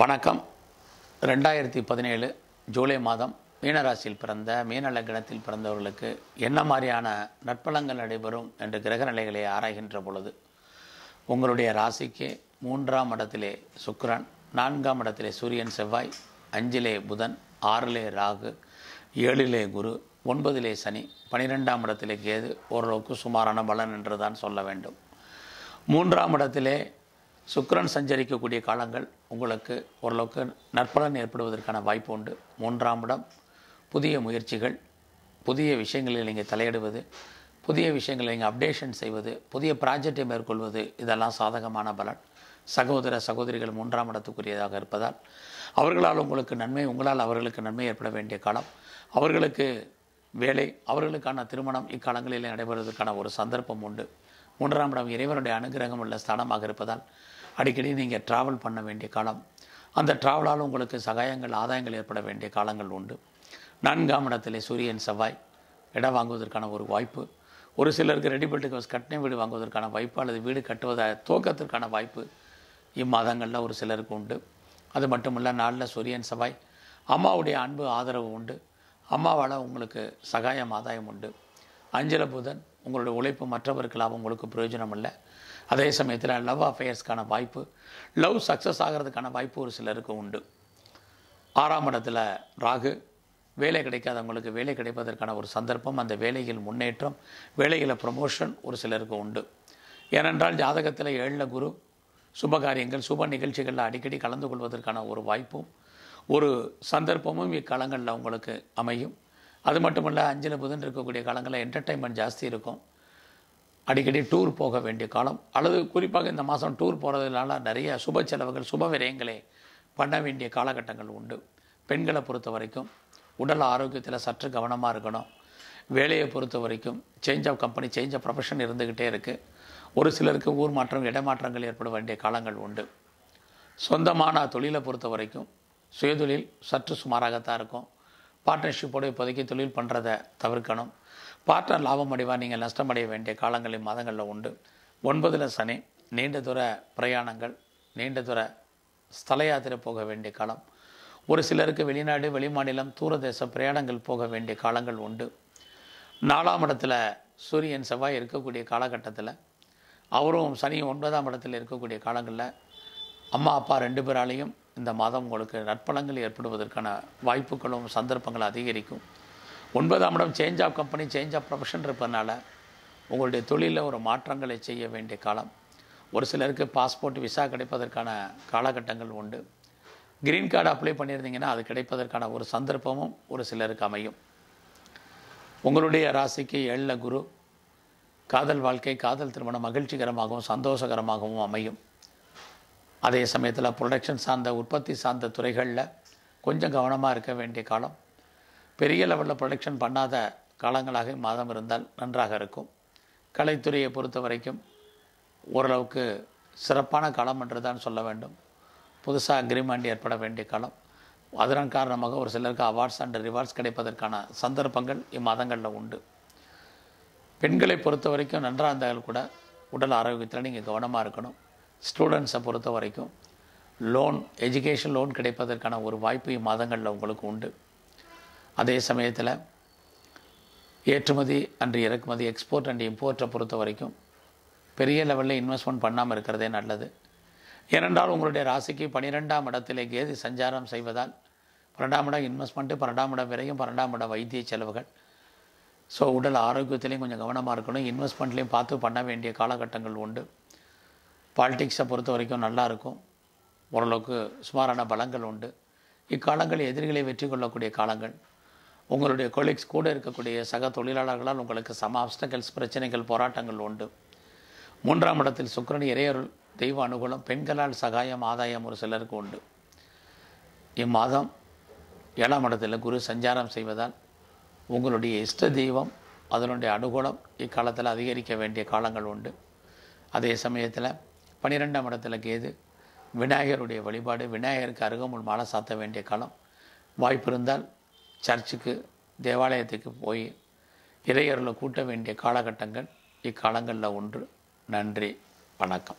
வணக்கம். ரெண்டாயிரத்தி பதினேழு ஜூலை மாதம் மீனராசியில் பிறந்த மீன லக்னத்தில் பிறந்தவர்களுக்கு என்ன மாதிரியான நற்பலங்கள் நடைபெறும் என்று கிரக நிலைகளை ஆராய்கின்ற பொழுது உங்களுடைய ராசிக்கு மூன்றாம் இடத்திலே சுக்கரன் நான்காம் இடத்திலே சூரியன் செவ்வாய் அஞ்சிலே புதன் ஆறிலே ராகு ஏழிலே குரு ஒன்பதிலே சனி பனிரெண்டாம் இடத்திலே கேது ஓரளவுக்கு சுமாரான பலன் என்று தான் சொல்ல வேண்டும். மூன்றாம் இடத்திலே சுக்கரன் சஞ்சரிக்கக்கூடிய காலங்கள் உங்களுக்கு ஓரளவுக்கு நற்பலன் ஏற்படுவதற்கான வாய்ப்பு உண்டு. மூன்றாம் இடம் புதிய முயற்சிகள் புதிய விஷயங்களில் நீங்கள் தலையிடுவது புதிய விஷயங்களை நீங்கள் அப்டேஷன் செய்வது புதிய ப்ராஜெக்டை மேற்கொள்வது இதெல்லாம் சாதகமான பலன். சகோதர சகோதரிகள் மூன்றாம் இடத்துக்குரியதாக இருப்பதால் அவர்களால் உங்களுக்கு நன்மை உங்களால் அவர்களுக்கு நன்மை ஏற்பட வேண்டிய காலம். அவர்களுக்கு வேலை அவர்களுக்கான திருமணம் இக்காலங்களில் நடைபெறுவதற்கான ஒரு சந்தர்ப்பம் உண்டு. மூன்றாம் இடம் இறைவனுடைய அனுகிரகம் உள்ள ஸ்தானமாக இருப்பதால் அடிக்கடி நீங்கள் ட்ராவல் பண்ண வேண்டிய காலம். அந்த ட்ராவலால் உங்களுக்கு சகாயங்கள் ஆதாயங்கள் ஏற்பட வேண்டிய காலங்கள் உண்டு. நான்காம் இடத்திலே சூரியன் செவ்வாய் இடம் வாங்குவதற்கான ஒரு வாய்ப்பு. ஒரு சிலருக்கு ரெடிமேட் ஹவுஸ் கட்டின வீடு வாங்குவதற்கான வாய்ப்பு அல்லது வீடு கட்டுவத துவக்கத்திற்கான வாய்ப்பு இம்மாதங்களில் ஒரு சிலருக்கு உண்டு. அது மட்டுமல்ல நாளில் சூரியன் செவ்வாய். அம்மாவுடைய அன்பு ஆதரவு உண்டு. அம்மாவால் உங்களுக்கு சகாயம் ஆதாயம் உண்டு. அஞ்சல புதன் உங்களுடைய உழைப்பு மற்றவருக்கு லாபம் உங்களுக்கு பிரயோஜனம் இல்லை அதே சமயத்தில் லவ் அஃபேர்ஸ்க்கான வாய்ப்பு லவ் சக்ஸஸ் ஆகிறதுக்கான வாய்ப்பு ஒரு சிலருக்கு உண்டு. ஆறாம் இடத்துல ராகு வேலை கிடைக்காதவங்களுக்கு வேலை கிடைப்பதற்கான ஒரு சந்தர்ப்பம் அந்த வேலையில் முன்னேற்றம் வேலையில் ப்ரமோஷன் ஒரு சிலருக்கு உண்டு. ஏனென்றால் ஜாதகத்தில் ஏழில் குரு சுப காரியங்கள் சுப நிகழ்ச்சிகளில் அடிக்கடி கலந்து கொள்வதற்கான ஒரு வாய்ப்பும் ஒரு சந்தர்ப்பமும் இக்காலங்களில் அவங்களுக்கு அமையும். அது மட்டுமல்ல அஞ்சில் புதன் இருக்கக்கூடிய காலங்களில் என்டர்டைன்மெண்ட் ஜாஸ்தி இருக்கும். அடிக்கடி டூர் போக வேண்டிய காலம். அல்லது குறிப்பாக இந்த மாதம் டூர் போகிறதுனால நிறைய சுப செலவுகள் சுப விரயங்களை பண்ண வேண்டிய காலகட்டங்கள் உண்டு. பெண்களை பொறுத்த வரைக்கும் உடல் ஆரோக்கியத்தில் சற்று கவனமாக இருக்கணும். வேலையை பொறுத்த வரைக்கும் change of company change of profession இருந்துக்கிட்டே இருக்குது ஒரு சிலருக்கு ஊர் மாற்றம் இடமாற்றங்கள் ஏற்பட வேண்டிய காலங்கள் உண்டு. சொந்தமான தொழிலை பொறுத்த வரைக்கும் சுயதொழில் சற்று சுமாராகத்தான் இருக்கும். பார்ட்னர்ஷிப்போடு இப்போதைக்கு தொழில் பண்ணுறதை தவிர்க்கணும். பார்ட்னர் லாபம் அடைவார் நீங்கள் நஷ்டம் அடைய வேண்டிய காலங்களில் மாதங்களில் உண்டு. ஒன்பதில் சனி நீண்ட தூர பிரயாணங்கள் நீண்ட தூர ஸ்தல யாத்திரை போக வேண்டிய காலம். ஒரு சிலருக்கு வெளிநாடு வெளிமாநிலம் தூரதேச பிரயாணங்கள் போக வேண்டிய காலங்கள் உண்டு. நாலாம் இடத்துல சூரியன் செவ்வாய் இருக்கக்கூடிய காலகட்டத்தில் அவரும் சனி ஒன்பதாம் இடத்தில் இருக்கக்கூடிய காலங்களில் அம்மா அப்பா ரெண்டு பேராலையும் இந்த மாதம் உங்களுக்கு நற்பலங்கள் ஏற்படுவதற்கான வாய்ப்புகளும் சந்தர்ப்பங்கள் அதிகரிக்கும். ஒன்பதாம் இடம் change of company change of profession இருப்பதனால உங்களுடைய தொழிலில் ஒரு மாற்றங்களை செய்ய வேண்டிய காலம். ஒரு சிலருக்கு பாஸ்போர்ட் விசா கிடைப்பதற்கான காலகட்டங்கள் உண்டு. கிரீன் கார்டு அப்ளை பண்ணியிருந்தீங்கன்னா அது கிடைப்பதற்கான ஒரு சந்தர்ப்பமும் ஒரு சிலருக்கு அமையும். உங்களுடைய ராசிக்கு ஏழில் குரு. காதல் வாழ்க்கை காதல் திருமணம் மகிழ்ச்சிகரமாகவும் சந்தோஷகரமாகவும் அமையும். அதே சமயத்தில் ப்ரொடக்ஷன் சார்ந்த உற்பத்தி சார்ந்த துறைகளில் கொஞ்சம் கவனமாக இருக்க வேண்டிய காலம். பெரிய லெவலில் ப்ரொடக்ஷன் பண்ணாத காலங்களாக மாதம் இருந்தால் நன்றாக இருக்கும். கலைத்துறையை பொறுத்த வரைக்கும் ஓரளவுக்கு சிறப்பான காலம் என்று தான் சொல்ல வேண்டும். புதுசாக அக்ரிமெண்ட் ஏற்பட வேண்டிய காலம். அதன் காரணமாக ஒரு சிலருக்கு அவார்ட்ஸ் அண்ட் ரிவார்ட்ஸ் கிடைப்பதற்கான சந்தர்ப்பங்கள் இம்மாதங்களில் உண்டு. பெண்களை பொறுத்த வரைக்கும் நன்றாக இருந்தால் கூட உடல் ஆரோக்கியத்தில் நீங்கள் கவனமாக இருக்கணும். ஸ்டூடெண்ட்ஸை பொறுத்த வரைக்கும் லோன் எஜுகேஷன் லோன் கிடைப்பதற்கான ஒரு வாய்ப்பு இம்மாதங்களில் உங்களுக்கு உண்டு. அதே சமயத்தில் ஏற்றுமதி அன்று இறக்குமதி எக்ஸ்போர்ட் அண்ட் இம்போர்ட்டை பொறுத்த வரைக்கும் பெரிய லெவலில் இன்வெஸ்ட்மெண்ட் பண்ணாமல் இருக்கிறதே நல்லது. ஏனென்றால் உங்களுடைய ராசிக்கு பன்னிரெண்டாம் இடத்திலே கேது சஞ்சாரம் செய்வதால் பன்னெண்டாம் இடம் இன்வெஸ்ட்மெண்ட்டு பன்னெண்டாம் இடம் விரையும் பன்னெண்டாம் இடம் வைத்திய செலவுகள். ஸோ உடல் ஆரோக்கியத்திலையும் கொஞ்சம் கவனமாக இருக்கணும். இன்வெஸ்ட்மெண்ட்லேயும் பார்த்து பண்ண வேண்டிய காலகட்டங்கள் உண்டு. பாலிடிக்ஸை பொறுத்த வரைக்கும் நல்லா இருக்கும் ஓரளவுக்கு சுமாரான பலங்கள் உண்டு. இக்காலங்கள் எதிரிகளை வெற்றி கொள்ளக்கூடிய காலங்கள். உங்களுடைய கொலீக்ஸ் கூட இருக்கக்கூடிய சக தொழிலாளர்களால் உங்களுக்கு சம ஆப்ஸ்டக்கல்ஸ் பிரச்சனைகள் போராட்டங்கள் உண்டு. மூன்றாம் இடத்தில் சுக்கரன் இறையருள் தெய்வ அனுகூலம் பெண்களால் சகாயம் ஆதாயம் ஒரு சிலருக்கு உண்டு. இம்மாதம் ஏழாம் இடத்தில் குரு சஞ்சாரம் செய்வதால் உங்களுடைய இஷ்ட தெய்வம் அதனுடைய அனுகூலம் இக்காலத்தில் அதிகரிக்க வேண்டிய காலங்கள் உண்டு. அதே சமயத்தில் பன்னிரெண்டாம் இடத்துல கேது விநாயகருடைய வழிபாடு விநாயகருக்கு அருகமுள் மாலை சாத்த வேண்டிய காலம். வாய்ப்பு இருந்தால் சர்ச்சுக்கு தேவாலயத்துக்கு போய் இறையர்களை கூட்ட வேண்டிய காலகட்டங்கள் இக்காலங்களில் ஒன்று. நன்றி வணக்கம்.